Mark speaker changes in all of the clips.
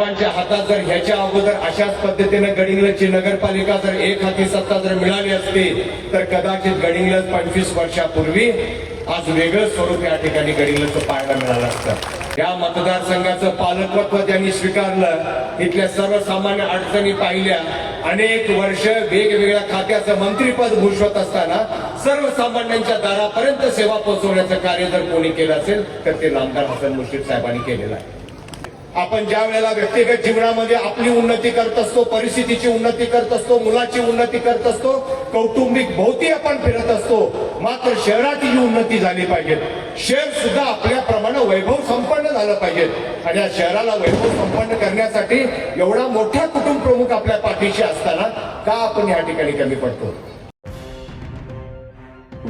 Speaker 1: हातात जर ह्याच्या अगोदर अशाच पद्धतीने गडिंग्लजची नगरपालिका जर एक हाती सत्ता जर मिळाली असती तर कदाचित गडिंग्लज पंचवीस वर्षापूर्वी आज वेगळं स्वरूप या ठिकाणी गडिंग्लजचं पाहायला मिळालं असतं. या मतदारसंघाचं पालकत्व त्यांनी स्वीकारलं इथल्या सर्वसामान्य अडचणी पाहिल्या. अनेक वर्ष वेगवेगळ्या खात्याचं मंत्रीपद भूषवत असताना सर्वसामान्यांच्या दारापर्यंत सेवा पोहोचवण्याचं कार्य जर कोणी केलं असेल तर ते नामदार हसन मुश्रीफ साहेबांनी केलेलं आहे. आपण ज्या वेळेला व्यक्तिगत जीवनामध्ये आपली उन्नती करत असतो परिस्थितीची उन्नती करत असतो मुलाची उन्नती करत असतो कौटुंबिक भोवती आपण फिरत असतो मात्र शहराची जी उन्नती झाली पाहिजे. शहर सुद्धा आपल्याप्रमाणे वैभव संपन्न झालं पाहिजे. आणि या शहराला वैभव संपन्न करण्यासाठी एवढा मोठा कुटुंब प्रमुख आपल्या पाठीशी असताना का आपण या ठिकाणी कमी पडतो?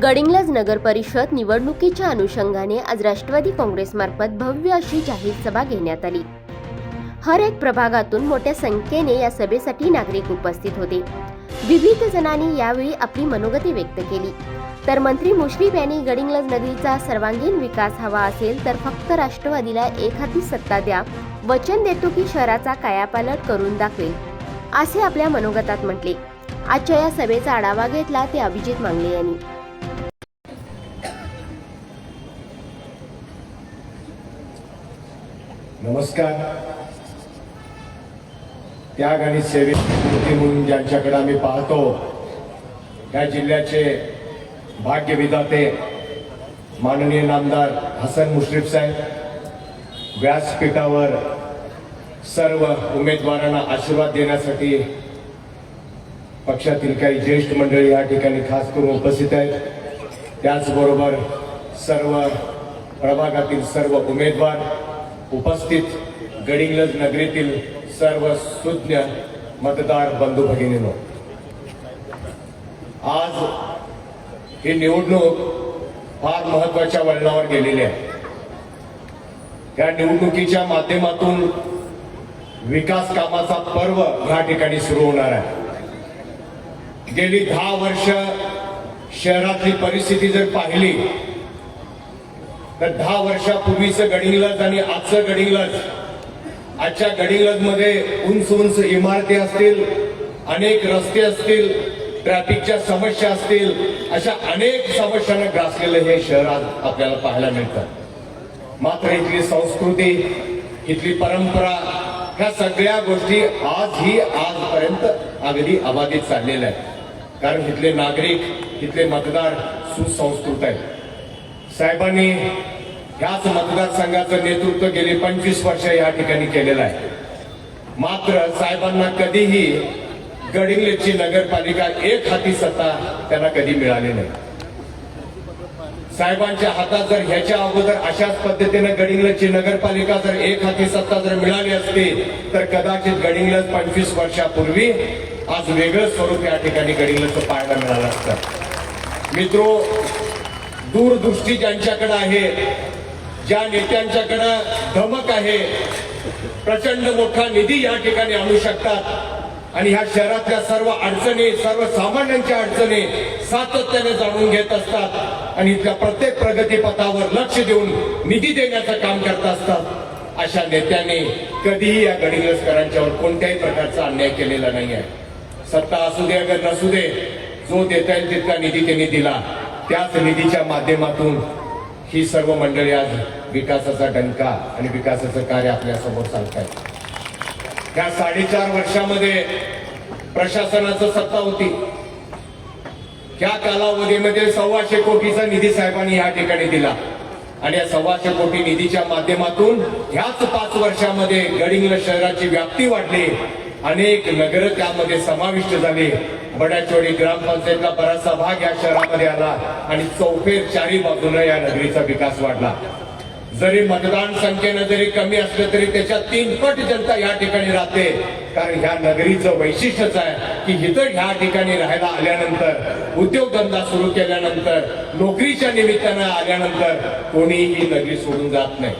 Speaker 2: गडिंग्लज नगर परिषद निवडणुकीच्या अनुषंगाने आज राष्ट्रवादी काँग्रेसमार्फत भव्य अशी जाहीर सभा घेण्यात आली. हर एक प्रभागातून मोठ्या संख्येने या सभेसाठी नागरिक उपस्थित होते. विविध जणांनी यावेळी आपली मनोगती व्यक्त केली. तर मंत्री मुश्रीफ यांनी गडिंग्लज नगरीचा सर्वांगीण विकास हवा असेल तर फक्त राष्ट्रवादीला एक हाती सत्ता द्या वचन देतो की शहराचा कायापालट करून दाखवेल असे आपल्या मनोगतात म्हटले. आजच्या या सभेचा आढावा घेतला ते अभिजित मांगले यांनी.
Speaker 1: नमस्कार. त्याग आणि सेवेची म्हणून ज्यांच्याकडे आम्ही पाहतो या जिल्ह्याचे भाग्यविधाते माननीय नामदार हसन मुश्रीफ साहेब व्यासपीठावर सर्व उमेदवारांना आशीर्वाद देण्यासाठी पक्षातील काही ज्येष्ठ मंडळी या ठिकाणी खास करून उपस्थित आहेत. त्याचबरोबर सर्व प्रभागातील सर्व उमेदवार उपस्थित गडिंग्लज नगरीतील सर्व सुज्ञ मतदार बंधू भगिनीनो आज ही निवडणूक फार महत्त्वाच्या वळणावर गेलेली आहे. या निवडणुकीच्या माध्यमातून विकास कामाचा पर्व या ठिकाणी सुरू होणार आहे. गेली दहा वर्ष शहरातली परिस्थिती जर पाहिली तर दहा वर्षापूर्वीचं गडिंग्लज आणि आजचं गडिंग्लज. आजच्या गडिंग्लजमध्ये उंच उंच इमारती असतील अनेक रस्ते असतील ट्रॅफिकच्या समस्या असतील अशा अनेक समस्यांना ग्रासलेलं हे शहर आज आपल्याला पाहायला मिळतं. मात्र इथली संस्कृती इथली परंपरा ह्या सगळ्या गोष्टी आजही आजपर्यंत अगदी अबाधित चाललेल्या आहेत. कारण इथले नागरिक इथले मतदार सुसंस्कृत आहेत. साहेबांनी ह्याच मतदारसंघाचं नेतृत्व गेली पंचवीस वर्ष या ठिकाणी केलेलं आहे. मात्र साहेबांना कधीही गडिंगलेची नगरपालिका एक हाती सत्ता त्यांना कधी मिळाली नाही. साहेबांच्या हातात जर ह्याच्या अगोदर अशाच पद्धतीने गडिंगलची नगरपालिका जर एक हाती सत्ता जर मिळाली असती तर कदाचित गडिंगलज पंचवीस वर्षापूर्वी आज वेगळं स्वरूप या ठिकाणी गडिंगलचं पाहायला मिळालं असतं. मित्रो दूरदृष्टी ज्यांच्याकडे आहे ज्या नेत्यांच्याकडे धमक आहे प्रचंड मोठा निधी या ठिकाणी आणू शकतात. आणि ह्या शहरातल्या सर्व अडचणी सर्व सामान्यांच्या अडचणी सातत्याने जाणून घेत असतात आणि त्या प्रत्येक प्रगतीपथावर लक्ष देऊन निधी देण्याचं काम करत असतात. अशा नेत्यांनी कधीही या गडिंगलजकरांच्यावर कोणत्याही प्रकारचा अन्याय केलेला नाही आहे सत्ता असू दे अगर नसू दे जो देता येईल तितका निधी त्यांनी दिला. त्याच निधीच्या माध्यमातून ही सर्व मंडळी आज विकासाचा डंका आणि विकासाचं कार्य आपल्यासमोर सांगतायत. या साडेचार वर्षामध्ये प्रशासनाचं सत्ता होती. त्या कालावधीमध्ये सव्वाशे कोटीचा निधी साहेबांनी या ठिकाणी दिला. आणि या सव्वाशे कोटी निधीच्या माध्यमातून ह्याच पाच वर्षामध्ये गडिंग्लज शहराची व्याप्ती वाढली. अनेक नगर त्यामध्ये समाविष्ट झाले. बड्याचोडी ग्रामपंचायतला बराचसा भाग या शहरामध्ये आला आणि चौफेर चारी बाजूने या नगरीचा विकास वाढला. जरी मतदान संख्येनं जरी कमी असलं तरी त्याच्या तीन पट जनता या ठिकाणी राहते. कारण ह्या नगरीचं वैशिष्ट्यच आहे की इथं ह्या ठिकाणी राहायला आल्यानंतर उद्योगधंदा सुरू केल्यानंतर नोकरीच्या निमित्तानं आल्यानंतर कोणीही ही नगरी सोडून जात नाही.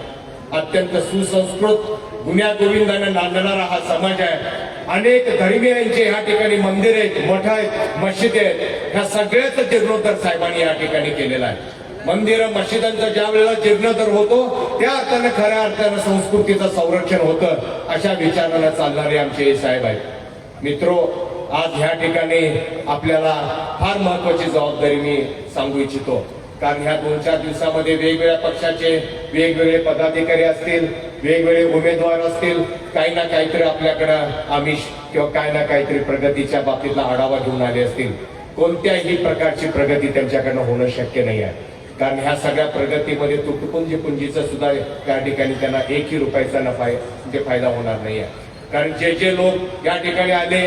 Speaker 1: अत्यंत सुसंस्कृत गुन्ह्या गोविंदाने नांदणारा हा समाज आहे. अनेक धर्मियांचे ह्या ठिकाणी मंदिर आहेत मठ आहेत मस्जिद आहेत. ह्या सगळ्याच जीर्णोद्धार साहेबांनी या ठिकाणी केलेला आहे. मंदिर मशिदांचा ज्या वेळेला जीर्णोद्धार होतो त्या अर्थानं खऱ्या अर्थानं संस्कृतीचं संरक्षण होतं अशा विचारानं चालणारे आमचे हे साहेब आहेत. मित्रो आज ह्या ठिकाणी आपल्याला फार महत्वाची जबाबदारी मी सांगू इच्छितो. कारण ह्या दोन चार दिवसामध्ये वेगवेगळ्या पक्षाचे वेगवेगळे पदाधिकारी असतील वेगवेगळे उमेदवार असतील काही ना काहीतरी आपल्याकडं आमिष किंवा काही ना काहीतरी प्रगतीच्या बाबतीतला आढावा घेऊन आले असतील. कोणत्याही प्रकारची प्रगती त्यांच्याकडनं होणं शक्य नाही आहे. कारण ह्या सगळ्या प्रगतीमध्ये तुटपुंजी पुंजीचा सुद्धा त्या ठिकाणी त्यांना एकही रुपयाचा नफा म्हणजे फायदा होणार नाही आहे. कारण जे जे लोक या ठिकाणी आले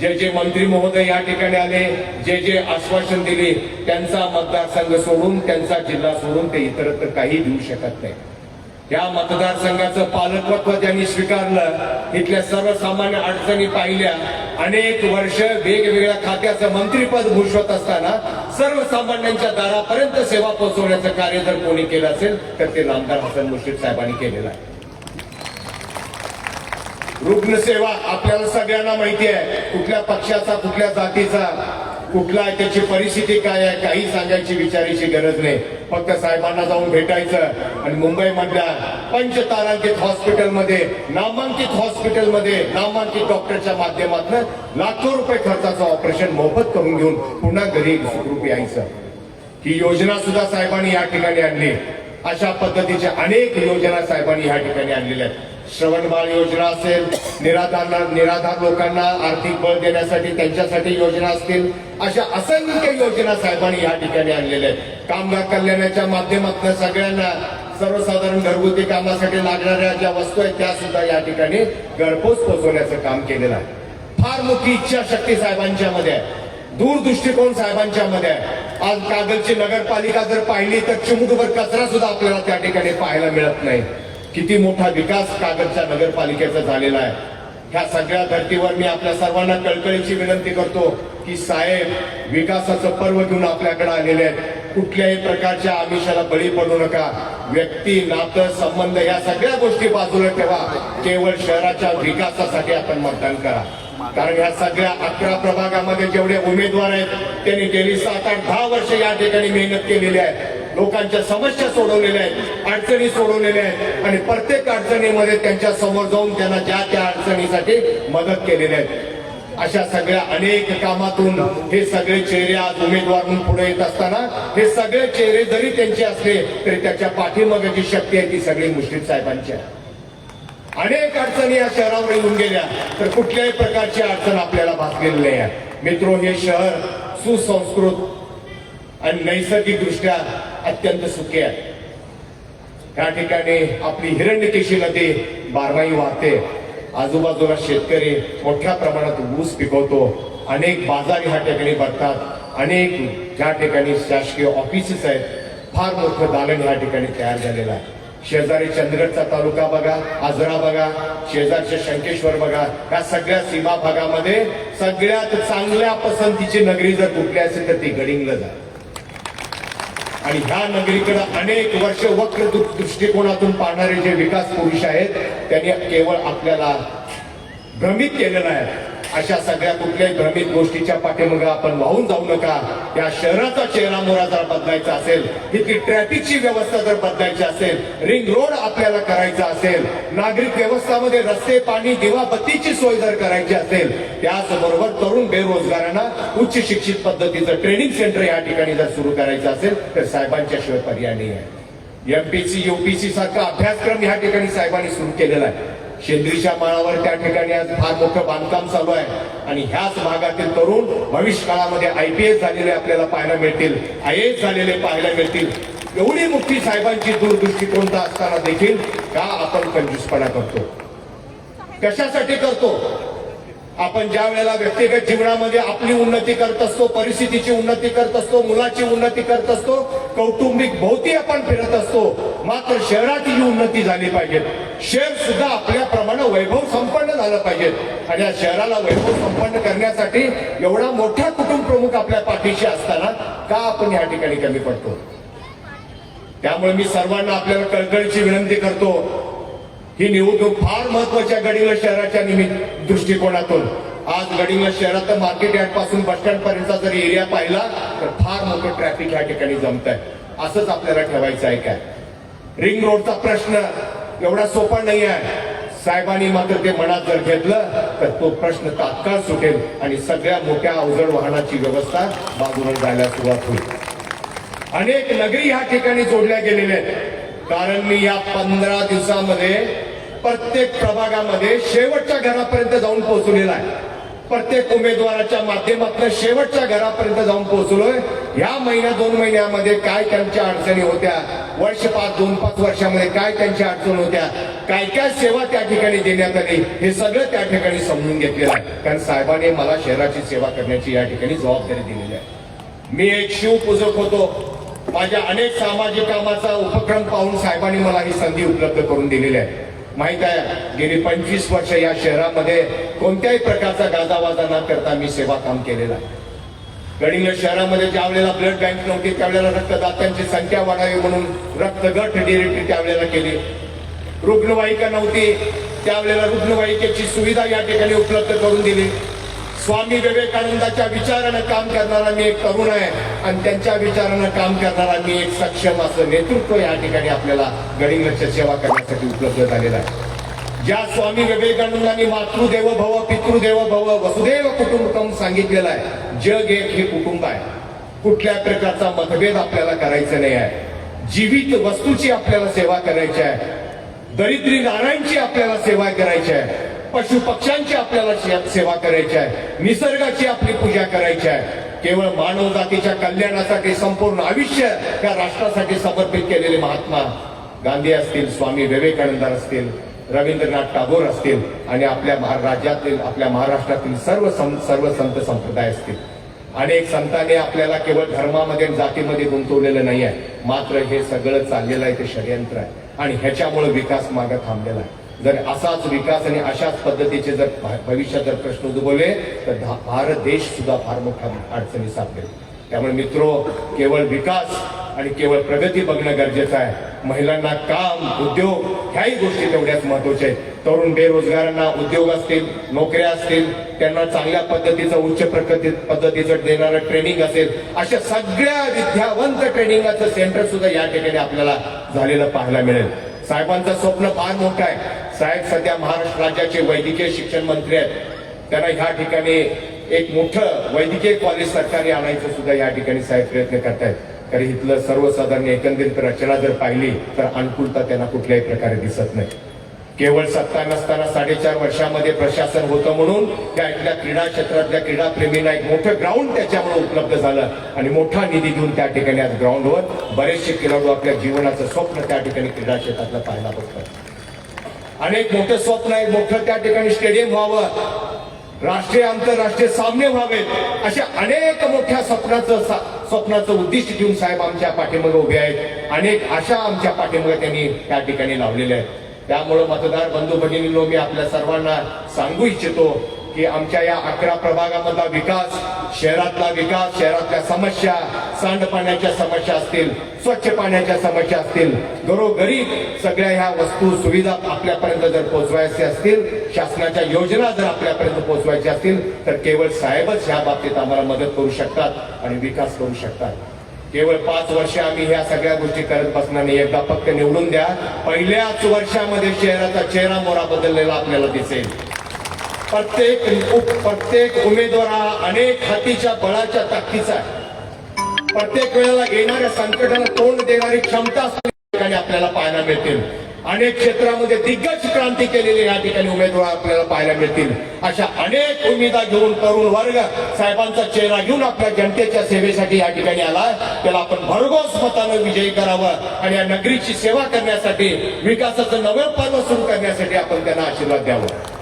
Speaker 1: जे जे मंत्री महोदय या ठिकाणी आले जे जे आश्वासन दिले त्यांचा मतदारसंघ सोडून त्यांचा जिल्हा सोडून ते इतरत्र काही देऊ शकत नाही. या मतदारसंघाचं पालकत्व त्यांनी स्वीकारलं इथल्या सर्वसामान्य अडचणी पाहिल्या. अनेक वर्ष वेगवेगळ्या खात्याचं मंत्रीपद भूषवत असताना सर्वसामान्यांच्या दारापर्यंत सेवा पोहोचवण्याचं कार्य जर कोणी केलं असेल तर ते नामदार हसन मुश्रीफ साहेबांनी केलेलं आहे. रुग्णसेवा आपल्याला सगळ्यांना माहिती आहे. कुठल्या पक्षाचा कुठल्या जातीचा कुठला त्याची परिस्थिती काय आहे काही सांगायची विचारायची गरज नाही. फक्त साहेबांना जाऊन भेटायचं आणि मुंबईमधल्या पंचतारांकित हॉस्पिटलमध्ये नामांकित हॉस्पिटलमध्ये नामांकित डॉक्टरच्या माध्यमातून लाखो रुपये खर्चाचं ऑपरेशन मोफत करून घेऊन पुन्हा घरी सुखरूप यायचं ही योजना सुद्धा साहेबांनी या ठिकाणी आणली. अशा पद्धतीच्या अनेक योजना साहेबांनी या ठिकाणी आणलेल्या आहेत. श्रवण बाळ योजना असेल निराधार निराधार लोकांना आर्थिक बळ देण्यासाठी त्यांच्यासाठी योजना असतील अशा असंख्य योजना साहेबांनी या ठिकाणी आणलेल्या आहेत. कामगार कल्याणाच्या माध्यमातून सगळ्यांना सर्वसाधारण घरगुती कामासाठी लागणाऱ्या ज्या वस्तू आहेत त्या सुद्धा या ठिकाणी घरपोच पोहोचवण्याचं काम केलेलं आहे. फार मोठी इच्छाशक्ती साहेबांच्या मध्ये आहे. दूरदृष्टिकोन साहेबांच्या मध्ये आहे. आज कागलची नगरपालिका जर पाहिली तर चिमुटभर कचरा सुद्धा आपल्याला त्या ठिकाणी पाहायला मिळत नाही. किती मोठा विकास कागदच्या नगरपालिकेचा झालेला आहे. ह्या सगळ्या धर्तीवर मी आपल्या सर्वांना कळकळीची विनंती करतो की साहेब विकासाचं पर्व घेऊन आपल्याकडे आलेले आहेत. कुठल्याही प्रकारच्या आमिषाला बळी पडू नका. व्यक्ती नातं संबंध या सगळ्या गोष्टी बाजूला ठेवा. केवळ शहराच्या विकासासाठी आपण मतदान करा. कारण या सगळ्या अकरा प्रभागामध्ये जेवढे उमेदवार आहेत त्यांनी गेली सात आठ दहा वर्ष या ठिकाणी मेहनत केलेली आहे. लोकांच्या समस्या सोडवलेल्या आहेत अडचणी सोडवलेल्या आहेत. आणि प्रत्येक अडचणीमध्ये त्यांच्यासमोर जाऊन त्यांना ज्या त्या अडचणीसाठी मदत केलेल्या आहेत अशा सगळ्या अनेक कामातून हे सगळे चेहरे आज उमेदवार म्हणून पुढे येत असताना हे सगळे चेहरे जरी त्यांचे असले तरी त्याच्या पाठीमागाची शक्ती आहे ती सगळी मुश्रीफ साहेबांची आहे. अनेक अडचणी या शहरावर येऊन गेल्या तर कुठल्याही प्रकारची अडचण आपल्याला भासलेली नाही आहे. मित्रो हे शहर सुसंस्कृत आणि नैसर्गिक दृष्ट्या अत्यंत सुखी आहे. या ठिकाणी आपली हिरण्यकेशी नदी बारमाही वाहते. आजूबाजूला शेतकरी मोठ्या प्रमाणात ऊस पिकवतो. अनेक बाजार ह्या ठिकाणी भरतात. अनेक ज्या ठिकाणी शासकीय ऑफिसेस आहेत फार मोठं दालन ह्या ठिकाणी तयार झालेलं आहे. शेजारी चंदगडचा तालुका बघा आजरा बघा शेजारचे शंकेश्वर बघा या सगळ्या सीमा भागामध्ये सगळ्यात चांगल्या पसंतीची नगरी जर कुठली असेल तर ती गडिंगला जा आणि ह्या नगरीकडे अनेक वर्ष वक्र दृष्टिकोनातून पाहणारे जे विकास पुरुष आहेत त्यांनी केवळ आपल्याला भ्रमित केलेलं आहे. अशा सगळ्या कुठल्याही भ्रमित गोष्टीच्या पाठीमागे आपण वाहून जाऊ नका. या शहराचा चेहरा मोरा जर बदलायचा असेल तिथली ट्रॅफिकची व्यवस्था जर बदलायची असेल रिंग रोड आपल्याला करायचा असेल नागरिक व्यवस्थामध्ये रस्ते पाणी दिवा बत्तीची सोय जर करायची असेल त्याचबरोबर तरुण बेरोजगारांना उच्च शिक्षित पद्धतीचं ट्रेनिंग सेंटर या ठिकाणी जर सुरू करायचं असेल तर साहेबांच्या शिवाय पर्याय नाही आहे एमपीसी युपीसी सारखा अभ्यासक्रम या ठिकाणी साहेबांनी सुरू केलेला आहे. शेंद्रीच्या माळावर त्या ठिकाणी आज फार मोठं बांधकाम चालू आहे. आणि ह्याच भागातील तरुण भविष्य काळामध्ये आय पी एस झालेले आपल्याला पाहायला मिळतील आय एस झालेले पाहायला मिळतील. एवढी मोठी साहेबांची दूरदृष्टिकोनता असताना देखील का आपण कंजूसपणा करतो. कशासाठी करतो? आपण ज्या वेळेला व्यक्तिगत जीवनामध्ये आपली उन्नती करत असतो परिस्थितीची उन्नती करत असतो मुलाची उन्नती करत असतो कौटुंबिक भोवती आपण फिरत असतो मात्र शहरात ही उन्नती झाली पाहिजे. शहर सुद्धा आपल्याप्रमाणे वैभव संपन्न झालं पाहिजे. आणि या शहराला वैभव संपन्न करण्यासाठी एवढा मोठा कुटुंब प्रमुख आपल्या पाठीशी असताना का आपण या ठिकाणी कमी पडतो? त्यामुळे मी सर्वांना आपल्याला कळकळीची विनंती करतो ही निवडणूक फार महत्त्वाच्या गडिंग्लज शहराच्या निमित्त दृष्टिकोनातून. आज गडिंग्लज शहरात मार्केट यार्डपासून बस स्टँड पर्यंतचा जर एरिया पाहिला तर फार मोठं ट्रॅफिक या ठिकाणी जमत आहे असंच आपल्याला ठेवायचं आहे काय? रिंग रोडचा प्रश्न एवढा सोपा नाही आहे साहेबांनी मात्र ते मनात जर घेतलं तर तो प्रश्न तात्काळ सुटेल आणि सगळ्या मोठ्या अवजड वाहनाची व्यवस्था बाजूला जायला सुरुवात होईल. अनेक नगरी ह्या ठिकाणी जोडल्या गेलेल्या आहेत. कारण मी या पंधरा दिवसामध्ये प्रत्येक प्रभागामध्ये शेवटच्या घरापर्यंत जाऊन पोहोचलेला आहे. प्रत्येक उमेदवाराच्या माध्यमातून शेवटच्या घरापर्यंत जाऊन पोहोचलोय. या महिन्या दोन महिन्यामध्ये काय त्यांच्या अडचणी होत्या? वर्ष पाच दोन पाच वर्षामध्ये काय त्यांच्या अडचण होत्या? काय काय सेवा त्या ठिकाणी देण्यात आली? हे सगळं त्या ठिकाणी समजून घेतलेलं आहे. कारण साहेबांनी मला शहराची सेवा करण्याची या ठिकाणी जबाबदारी दिलेली आहे. मी एक शिवपूजक होतो. माझ्या अनेक सामाजिक कामाचा उपक्रम पाहून साहेबांनी मला ही संधी उपलब्ध करून दिलेली आहे. माहीत आहे गेली पंचवीस वर्ष या शहरामध्ये कोणत्याही प्रकारचा गाजावाजा न करता मी सेवा काम केलेलं आहे. गडिंग शहरामध्ये ज्या वेळेला ब्लड बँक नव्हती त्यावेळेला रक्तदात्यांची संख्या वाढावी म्हणून रक्तगट डिरेक्टरी त्यावेळेला केली. रुग्णवाहिका नव्हती त्यावेळेला रुग्णवाहिकेची सुविधा या ठिकाणी उपलब्ध करून दिली. स्वामी विवेकानंदाच्या विचारानं काम करणारा मी एक तरुण आहे. आणि त्यांच्या विचारानं काम करणारा मी एक सक्षम असं नेतृत्व या ठिकाणी आपल्याला गडिंगच्या सेवा करण्यासाठी उपलब्ध झालेलं आहे. ज्या स्वामी विवेकानंदांनी मातृदेव भव पितृदेव भव वसुदेव कुटुंबकम सांगितलेलं आहे जग एक हे कुटुंब आहे. कुठल्या प्रकारचा मतभेद आपल्याला करायचा नाही आहे. जीवित वस्तूची आपल्याला सेवा करायची आहे. दरिद्री नारायणची आपल्याला सेवा करायची आहे. पशु पक्ष्यांची आपल्याला सेवा करायची आहे. निसर्गाची आपली पूजा करायची आहे. केवळ मानव जातीच्या कल्याणासाठी संपूर्ण आयुष्य त्या राष्ट्रासाठी समर्पित केलेले महात्मा गांधी असतील स्वामी विवेकानंद असतील रवींद्रनाथ टागोर असतील आणि आपल्या राज्यातील आपल्या महाराष्ट्रातील सर्व सं- सर्व संत संप्रदाय असतील. अनेक संतांनी आपल्याला केवळ धर्मामध्ये जातीमध्ये गुंतवलेलं नाही आहे. मात्र हे सगळं चाललेलं आहे ते षडयंत्र आहे. आणि ह्याच्यामुळे विकास मागे थांबलेला आहे. जर असाच विकास आणि अशाच पद्धतीचे जर भविष्यात जर प्रश्न उद्भवले तर भारत देश सुद्धा फार मोठ्या अडचणी सापडेल त्यामुळे मित्रो केवळ विकास आणि केवळ प्रगती बघणं गरजेचं आहे. महिलांना काम उद्योग ह्याही गोष्टी तेवढ्याच महत्त्वाच्या आहेत. तरुण बेरोजगारांना उद्योग असतील नोकऱ्या असतील त्यांना चांगल्या पद्धतीचं उच्च प्रगती पद्धतीचं देणारं ट्रेनिंग असेल अशा सगळ्या विद्यावंत ट्रेनिंगाचं सेंटर सुद्धा या ठिकाणी आपल्याला झालेलं पाहायला मिळेल. साहेबांचं स्वप्न फार मोठं आहे. साहेब सध्या महाराष्ट्र राज्याचे वैद्यकीय शिक्षण मंत्री आहेत. त्यांना ह्या ठिकाणी एक मोठं वैद्यकीय कॉलेज सरकारी आणायचं सुद्धा या ठिकाणी साहेब प्रयत्न करतायत. कारण इथलं सर्वसाधारण एकंदरीत रचना जर पाहिली तर अनुकूलता त्यांना कुठल्याही प्रकारे दिसत नाही. केवळ सत्ता नसताना साडेचार वर्षामध्ये प्रशासन होतं म्हणून त्या इथल्या क्रीडा क्षेत्रातल्या क्रीडाप्रेमींना एक मोठं ग्राउंड त्याच्यामुळे उपलब्ध झालं आणि मोठा निधी घेऊन त्या ठिकाणी आज ग्राउंडवर बरेचसे खेळाडू आपल्या जीवनाचं स्वप्न त्या ठिकाणी क्रीडा क्षेत्रातलं पाहायला बघतात. अनेक मोठं स्वप्न आहे मोठं त्या ठिकाणी स्टेडियम व्हावं. राष्ट्रीय आंतरराष्ट्रीय सामने व्हावेत अशा अनेक मोठ्या स्वप्नाचं सा- स्वप्नाचं उद्दिष्ट घेऊन साहेब आमच्या पाठीमागे उभे आहेत. अनेक आशा आमच्या पाठीमागे त्यांनी त्या ठिकाणी लावलेल्या आहेत. त्यामुळं मतदार बंधू भगिनींनो मी आपल्या सर्वांना सांगू इच्छितो की आमच्या या अकरा प्रभागामधला विकास शहरातला विकास शहरातल्या समस्या सांडपाण्याच्या समस्या असतील स्वच्छ पाण्याच्या समस्या असतील घरोघरी सगळ्या ह्या वस्तू सुविधा आपल्यापर्यंत जर पोहोचवायच्या असतील शासनाच्या योजना जर आपल्यापर्यंत पोहोचवायच्या असतील तर केवळ साहेबच ह्या बाबतीत आम्हाला मदत करू शकतात आणि विकास करू शकतात. केवळ पाच वर्ष आम्ही ह्या सगळ्या गोष्टी करत बसणार नाही. एकदा फक्त निवडून द्या. पहिल्याच वर्षामध्ये शहराचा चेहरा मोरा बदललेला आपल्याला दिसेल. प्रत्येक प्रत्येक उमेदवार हा अनेक हातीच्या बळाच्या ताकदीचा आहे. प्रत्येक वेळेला येणाऱ्या संकटाला तोंड देणारी क्षमता ठिकाणी आपल्याला पाहायला मिळतील. अनेक क्षेत्रामध्ये दिग्गज क्रांती केलेली या ठिकाणी उमेदवार आपल्याला पाहायला मिळतील. अशा अनेक उमेदा घेऊन तरुण वर्ग साहेबांचा चेहरा घेऊन आपल्या जनतेच्या सेवेसाठी या ठिकाणी आला त्याला आपण भरघोस मतानं विजयी करावं आणि या नगरीची सेवा करण्यासाठी विकासाचं नवं पर्व सुरू करण्यासाठी आपण त्यांना आशीर्वाद द्यावं.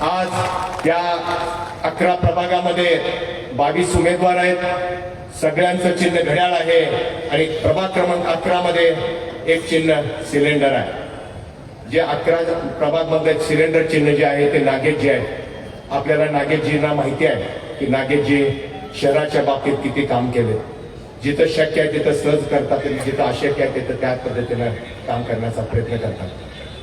Speaker 1: आज या अकरा प्रभागामध्ये बावीस उमेदवार आहेत. सगळ्यांचं चिन्ह घड्याळ आहे आणि प्रभाग क्रमांक अकरा मध्ये एक चिन्ह सिलेंडर आहे. जे अकरा प्रभाग मधले सिलेंडर चिन्ह जे आहे ते नागेशजी आहे आपल्याला नागेशजींना माहिती आहे की नागेशजी शहराच्या बाबतीत किती काम केले. जिथं शक्य आहे तिथं सहज करतात आणि जिथं अशक्य आहे तिथं त्या पद्धतीनं काम करण्याचा प्रयत्न करतात.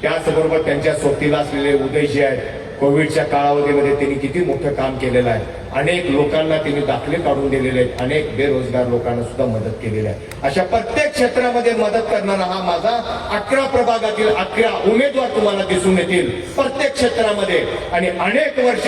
Speaker 1: त्याचबरोबर त्यांच्या सोबतीला असलेले उदयजी आहेत. कोविडच्या कालावधीमध्ये त्यांनी किती मोठं काम केलेलं आहे. अनेक लोकांना त्यांनी दाखले काढून दिलेले आहेत. अनेक बेरोजगार लोकांना सुद्धा मदत केलेली आहे. अशा प्रत्येक क्षेत्रामध्ये मदत करणारा हा माझा अकरा प्रभागातील अकरा उमेदवार तुम्हाला दिसून येतील प्रत्येक क्षेत्रामध्ये. आणि अनेक वर्ष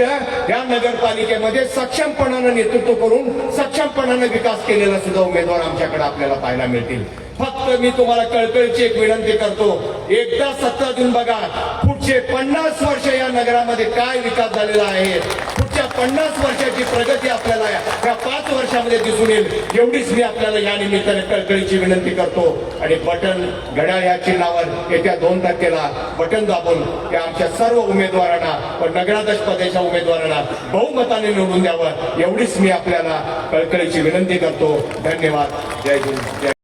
Speaker 1: या नगरपालिकेमध्ये सक्षमपणानं नेतृत्व करून सक्षमपणानं विकास केलेला सुद्धा उमेदवार आमच्याकडे आपल्याला पाहायला मिळतील. फक्त मी तुम्हाला कळकळीची एक विनंती करतो. एकदा सत्ता देऊन बघा पुढचे पन्नास वर्ष या नगरामध्ये काय विकास झालेला आहे? पुढच्या पन्नास वर्षाची प्रगती आपल्याला या पाच वर्षामध्ये दिसून येईल. एवढीच मी आपल्याला या निमित्ताने कळकळीची विनंती करतो. आणि बटन घड्याळ या चिन्हावर येत्या दोन तारखेला बटन दाबून या आमच्या सर्व उमेदवारांना व नगराध्यक्ष पदाच्या उमेदवारांना बहुमताने निवडून द्यावं. एवढीच मी आपल्याला कळकळीची विनंती करतो. धन्यवाद. जय हिंद. जय